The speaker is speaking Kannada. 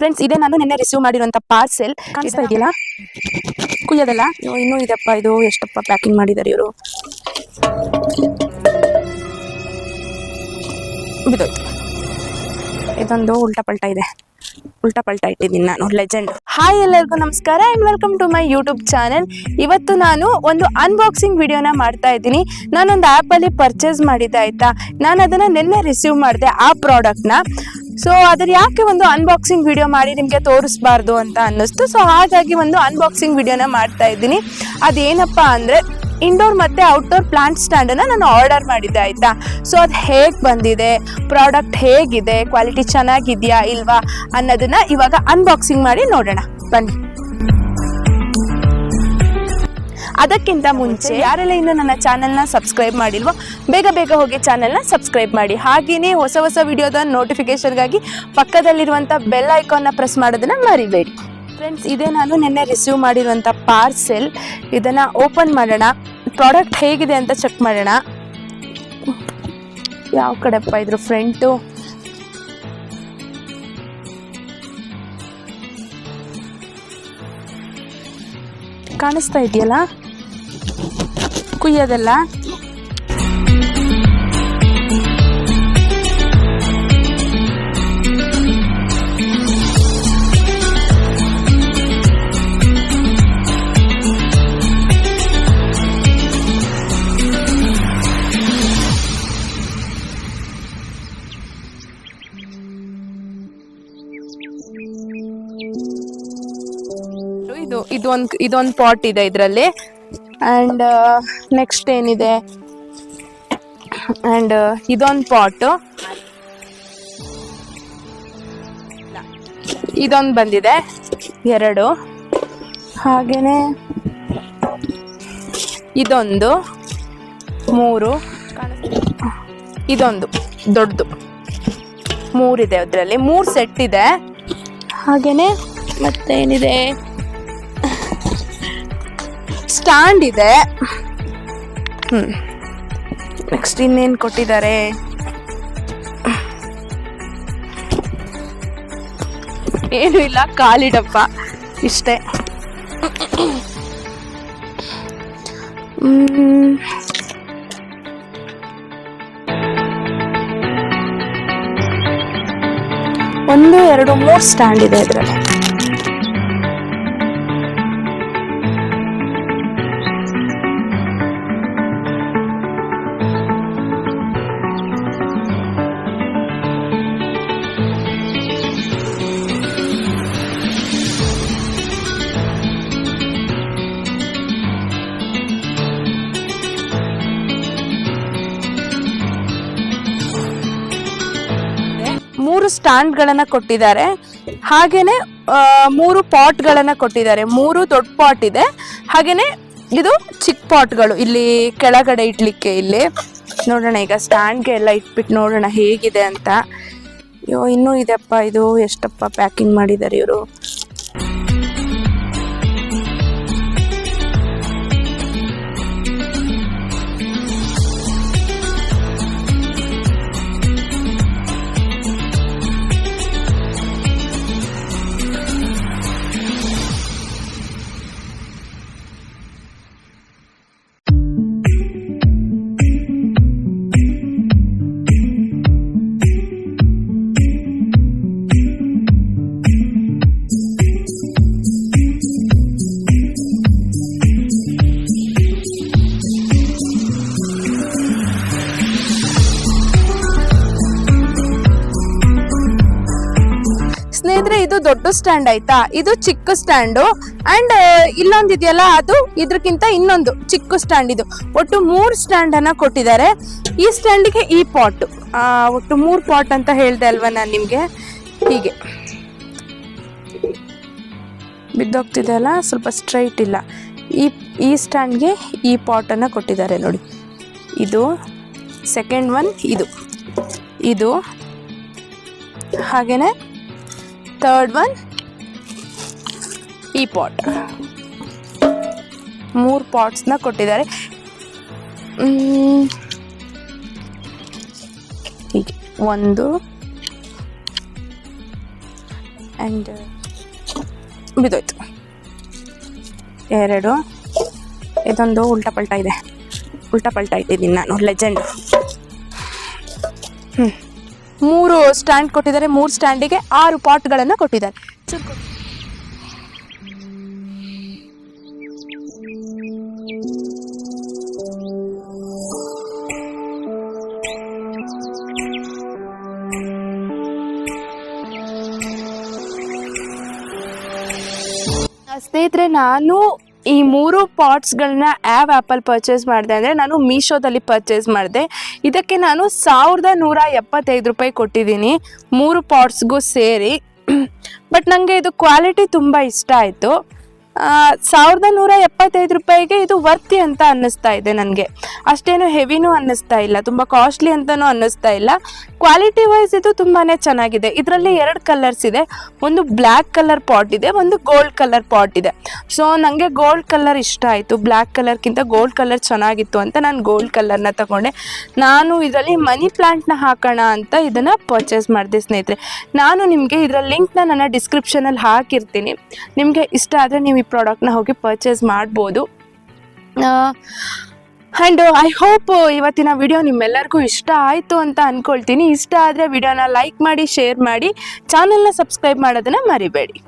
ಫ್ರೆಂಡ್ಸ್ ಇದೇ ನಾನು ನಿನ್ನೆ ರಿಸೀವ್ ಮಾಡಿರುವಂತ ಪಾರ್ಸೆಲ್ ಕಾಣಿಸ್ತಾ ಇದೆಯಲ್ಲ ಕುಯ್ಯೋದಲ್ಲ? ಇನ್ನೂ ಇದಪ್ಪ ಇದು ಎಷ್ಟಪ್ಪ ಪ್ಯಾಕಿಂಗ್ ಮಾಡಿದ್ದಾರೆ ಇವರು. ಇದೊಂದು ಉಲ್ಟಾ ಪಲ್ಟಾ ಇದೆ. ಉಲ್ಟಾ ಪಲ್ಟಾ ಇಟ್ಟಿದ್ದೀನಿ ನಾನು ಲೆಜೆಂಡ್ ಹಾಯ್ ಎಲ್ಲರಿಗೂ ನಮಸ್ಕಾರ and welcome to my YouTube channel ಇವತ್ತು ನಾನು ಒಂದು ಅನ್ಬಾಕ್ಸಿಂಗ್ ವಿಡಿಯೋನ ಮಾಡ್ತಾ ಇದ್ದೀನಿ. ನಾನೊಂದು ಆ್ಯಪಲ್ಲಿ ಪರ್ಚೇಸ್ ಮಾಡಿದ್ದೆ ಆಯಿತಾ? ನಾನು ಅದನ್ನು ನಿನ್ನೆ ರಿಸೀವ್ ಮಾಡಿದೆ ಆ ಪ್ರಾಡಕ್ಟ್ನ ಸೊ ಅದ್ರ ಯಾಕೆ ಒಂದು ಅನ್ಬಾಕ್ಸಿಂಗ್ ವಿಡಿಯೋ ಮಾಡಿ ನಿಮಗೆ ತೋರಿಸ್ಬಾರ್ದು ಅಂತ ಅನ್ನಿಸ್ತು. ಸೊ ಹಾಗಾಗಿ ಒಂದು ಅನ್ಬಾಕ್ಸಿಂಗ್ ವಿಡಿಯೋನ ಮಾಡ್ತಾ ಇದ್ದೀನಿ. ಅದೇನಪ್ಪ ಅಂದರೆ ಇಂಡೋರ್ ಮತ್ತು ಔಟ್ಡೋರ್ ಪ್ಲಾಂಟ್ ಸ್ಟ್ಯಾಂಡನ್ನು ನಾನು ಆರ್ಡರ್ ಮಾಡಿದ್ದೆ, ಆಯಿತಾ? ಸೊ ಅದು ಹೇಗೆ ಬಂದಿದೆ? ಪ್ರಾಡಕ್ಟ್ ಹೇಗಿದೆ? ಕ್ವಾಲಿಟಿ ಚೆನ್ನಾಗಿದೆಯಾ, ಇಲ್ವಾ ಅನ್ನೋದನ್ನ ಇವಾಗ ಅನ್ಬಾಕ್ಸಿಂಗ್ ಮಾಡಿ ನೋಡೋಣ. ಬನ್ನಿ. ಅದಕ್ಕಿಂತ ಮುಂಚೆ ಯಾರೆಲ್ಲ ಇನ್ನು ನನ್ನ ಚಾನಲ್ನ ಸಬ್ಸ್ಕ್ರೈಬ್ ಮಾಡಿಲ್ವೋ, ಬೇಗ ಬೇಗ ಹೋಗಿ ಚಾನೆಲ್ನ ಸಬ್ಸ್ಕ್ರೈಬ್ ಮಾಡಿ. ಹಾಗೆಯೇ ಹೊಸ ಹೊಸ ವಿಡಿಯೋದ ನೋಟಿಫಿಕೇಶನ್ಗಾಗಿ ಪಕ್ಕದಲ್ಲಿರುವಂಥ ಬೆಲ್ ಐಕಾನ್ನ ಪ್ರೆಸ್ ಮಾಡೋದನ್ನು ಮರಿಬೇಡಿ. ಫ್ರೆಂಡ್ಸ್ ಇದೇ ನಾನು ನಿನ್ನೆ ರಿಸೀವ್ ಮಾಡಿರುವಂಥ ಪಾರ್ಸೆಲ್ ಇದನ್ನು ಓಪನ್ ಮಾಡೋಣ. ಪ್ರಾಡಕ್ಟ್ ಹೇಗಿದೆ ಅಂತ ಚೆಕ್ ಮಾಡೋಣ. ಯಾವ ಕಡೆಪ್ಪ ಇದ್ರ ಫ್ರೆಂಟು ಕಾಣಿಸ್ತಾ ಇದೆಯಲ್ಲ? ಕುಯ್ಯೋದಲ್ಲ? ಇದು ಇದೊಂದು ಇದೊಂದು ಪಾಟ್ ಇದೆ ಇದರಲ್ಲಿ. ಆ್ಯಂಡ್ ನೆಕ್ಸ್ಟ್ ಏನಿದೆ? ಆ್ಯಂಡ್ ಇದೊಂದು ಪಾಟು ಇದೊಂದು ಬಂದಿದೆ. ಎರಡು. ಹಾಗೇ ಇದೊಂದು, ಮೂರು, ಇದೊಂದು ದೊಡ್ಡದು ಮೂರಿದೆ ಅದರಲ್ಲಿ. ಮೂರು ಸೆಟ್ ಇದೆ. ಹಾಗೆಯೇ ಮತ್ತೇನಿದೆ? ಸ್ಟ್ಯಾಂಡ್ ಇದೆ. ಹ್ಮ್. ನೆಕ್ಸ್ಟ್ ಇನ್ನೇನು ಕೊಟ್ಟಿದ್ದಾರೆ? ಏನು ಇಲ್ಲ ಖಾಲಿ ಡಬ್ಬ. ಇಷ್ಟೇ. ಒಂದು ಎರಡು ಮೂರು ಸ್ಟ್ಯಾಂಡ್ ಇದೆ ಇದರಲ್ಲಿ. ಮೂರು ಸ್ಟ್ಯಾಂಡ್ಗಳನ್ನ ಕೊಟ್ಟಿದ್ದಾರೆ. ಹಾಗೇನೆ ಮೂರು ಪಾಟ್ ಗಳನ್ನ ಕೊಟ್ಟಿದ್ದಾರೆ. ಮೂರು ದೊಡ್ಡ ಪಾಟ್ ಇದೆ. ಹಾಗೇನೆ, ಇದು ಚಿಕ್ಕ ಪಾಟ್ಗಳು. ಇಲ್ಲಿ ಕೆಳಗಡೆ ಇಡ್ಲಿಕ್ಕೆ ಇಲ್ಲಿ. ನೋಡೋಣ, ಈಗ ಸ್ಟ್ಯಾಂಡ್ಗೆ ಎಲ್ಲ ಇಟ್ಬಿಟ್ಟು ನೋಡೋಣ ಹೇಗಿದೆ ಅಂತ. ಅಯ್ಯೋ, ಇನ್ನೂ ಇದೆಪ್ಪ ಇದು ಎಷ್ಟಪ್ಪ ಪ್ಯಾಕಿಂಗ್ ಮಾಡಿದ್ದಾರೆ ಇವರು. ದೊಡ್ಡ ಸ್ಟ್ಯಾಂಡ್ ಆಯ್ತಾ? ಇದು ಚಿಕ್ಕ ಸ್ಟ್ಯಾಂಡು ಅಂಡ್ ಇಲ್ಲೊಂದು ಇದೆಯಲ್ಲ, ಅದು ಇದ್ರಕ್ಕಿಂತ ಇನ್ನೊಂದು ಚಿಕ್ಕ ಸ್ಟ್ಯಾಂಡ್ ಇದು. ಒಟ್ಟು ಮೂರು ಸ್ಟ್ಯಾಂಡ್ ಅನ್ನ ಕೊಟ್ಟಿದ್ದಾರೆ. ಈ ಸ್ಟ್ಯಾಂಡಿಗೆ ಈ ಪಾಟ್ ಒಟ್ಟು ಮೂರು ಪಾಟ್ ಅಂತ ಹೇಳ್ದೆ ಅಲ್ವಾ ನಾನು ನಿಮಗೆ? ಹೀಗೆ. ಬಿದ್ದೋಗ್ತಿದೆ ಅಲ್ಲ ಸ್ವಲ್ಪ ಸ್ಟ್ರೈಟ್ ಇಲ್ಲ. ಈ ಈ ಸ್ಟ್ಯಾಂಡ್ಗೆ ಈ ಪಾಟನ್ನು ಕೊಟ್ಟಿದ್ದಾರೆ ನೋಡಿ. ಇದು ಸೆಕೆಂಡ್ ಒನ್ ಇದು. ಇದು ಹಾಗೇನೆ ಥರ್ಡ್ ಒನ್ ಈ ಪಾಟ್ ಮೂರು ಪಾಟ್ಸ್ನ ಕೊಟ್ಟಿದ್ದಾರೆ. ಹೀಗೆ. ಒಂದು. ಆ್ಯಂಡ್ ಬಿದ್ದೋಯ್ತು. ಎರಡು. ಇದೊಂದು ಉಲ್ಟಾ ಪಲ್ಟಾ ಇದೆ. ಉಲ್ಟಾ ಪಲ್ಟಾ ಇಟ್ಟಿದ್ದೀನಿ ನಾನು. ಲೆಜೆಂಡ್ ಮೂರು ಸ್ಟ್ಯಾಂಡ್ ಕೊಟ್ಟಿದ್ದಾರೆ ಮೂರು ಸ್ಟ್ಯಾಂಡಿಗೆ ಆರು ಪಾಟ್ಗಳನ್ನು ಕೊಟ್ಟಿದ್ದಾರೆ. ಸ್ನೇಹಿತರೆ ನಾನು ಈ ಮೂರು ಪಾಟ್ಸ್ಗಳನ್ನ ಯಾವ ಆ್ಯಪಲ್ಲಿ ಪರ್ಚೇಸ್ ಮಾಡಿದೆ ಅಂದರೆ ನಾನು ಮೀಶೋದಲ್ಲಿ ಪರ್ಚೇಸ್ ಮಾಡಿದೆ. ಇದಕ್ಕೆ ನಾನು ಸಾವಿರದ ನೂರ ಎಪ್ಪತ್ತೈದು ರೂಪಾಯಿ ಕೊಟ್ಟಿದ್ದೀನಿ ಮೂರು ಪಾಟ್ಸ್ಗೂ ಸೇರಿ. ಬಟ್ ನನಗೆ ಇದು ಕ್ವಾಲಿಟಿ ತುಂಬ ಇಷ್ಟ ಆಯಿತು. ಸಾವಿರದ ನೂರ ಎಪ್ಪತ್ತೈದು ರೂಪಾಯಿಗೆ ಇದು ವರ್ತಿ ಅಂತ ಅನ್ನಿಸ್ತಾ ಇದೆ ನನಗೆ. ಅಷ್ಟೇನು ಹೆವಿನೂ ಅನ್ನಿಸ್ತಾ ಇಲ್ಲ, ತುಂಬ ಕಾಸ್ಟ್ಲಿ ಅಂತಲೂ ಅನ್ನಿಸ್ತಾ ಇಲ್ಲ. ಕ್ವಾಲಿಟಿ ವೈಸ್ ಇದು ತುಂಬಾ ಚೆನ್ನಾಗಿದೆ. ಇದರಲ್ಲಿ ಎರಡು ಕಲರ್ಸ್ ಇದೆ. ಒಂದು ಬ್ಲ್ಯಾಕ್ ಕಲರ್ ಪಾಟ್ ಇದೆ, ಒಂದು ಗೋಲ್ಡ್ ಕಲರ್ ಪಾಟ್ ಇದೆ. ಸೊ ನನಗೆ ಗೋಲ್ಡ್ ಕಲರ್ ಇಷ್ಟ ಆಯಿತು. ಬ್ಲ್ಯಾಕ್ ಕಲರ್ಗಿಂತ ಗೋಲ್ಡ್ ಕಲರ್ ಚೆನ್ನಾಗಿತ್ತು ಅಂತ ನಾನು ಗೋಲ್ಡ್ ಕಲರ್ನ ತಗೊಂಡೆ. ನಾನು ಇದರಲ್ಲಿ ಮನಿ ಪ್ಲಾಂಟ್ನ ಹಾಕೋಣ ಅಂತ ಇದನ್ನು ಪರ್ಚೇಸ್ ಮಾಡಿದೆ ಸ್ನೇಹಿತರೆ. ನಾನು ನಿಮಗೆ ಇದರ ಲಿಂಕ್ನ ನನ್ನ ಡಿಸ್ಕ್ರಿಪ್ಷನಲ್ಲಿ ಹಾಕಿರ್ತೀನಿ. ನಿಮಗೆ ಇಷ್ಟ ಆದರೆ ನೀವು ಪ್ರಾಡಕ್ಟ್ನ ಹೋಗಿ ಪರ್ಚೇಸ್ ಮಾಡ್ಬೋದು. ಆ್ಯಂಡ್ ಐ ಹೋಪ್ ಇವತ್ತಿನ ವಿಡಿಯೋ ನಿಮ್ಮೆಲ್ಲರಿಗೂ ಇಷ್ಟ ಆಯಿತು ಅಂತ ಅಂದ್ಕೊಳ್ತೀನಿ ಇಷ್ಟ ಆದರೆ ವಿಡಿಯೋನ ಲೈಕ್ ಮಾಡಿ ಶೇರ್ ಮಾಡಿ ಚಾನಲ್ನ ಸಬ್ಸ್ಕ್ರೈಬ್ ಮಾಡೋದನ್ನು ಮರಿಬೇಡಿ.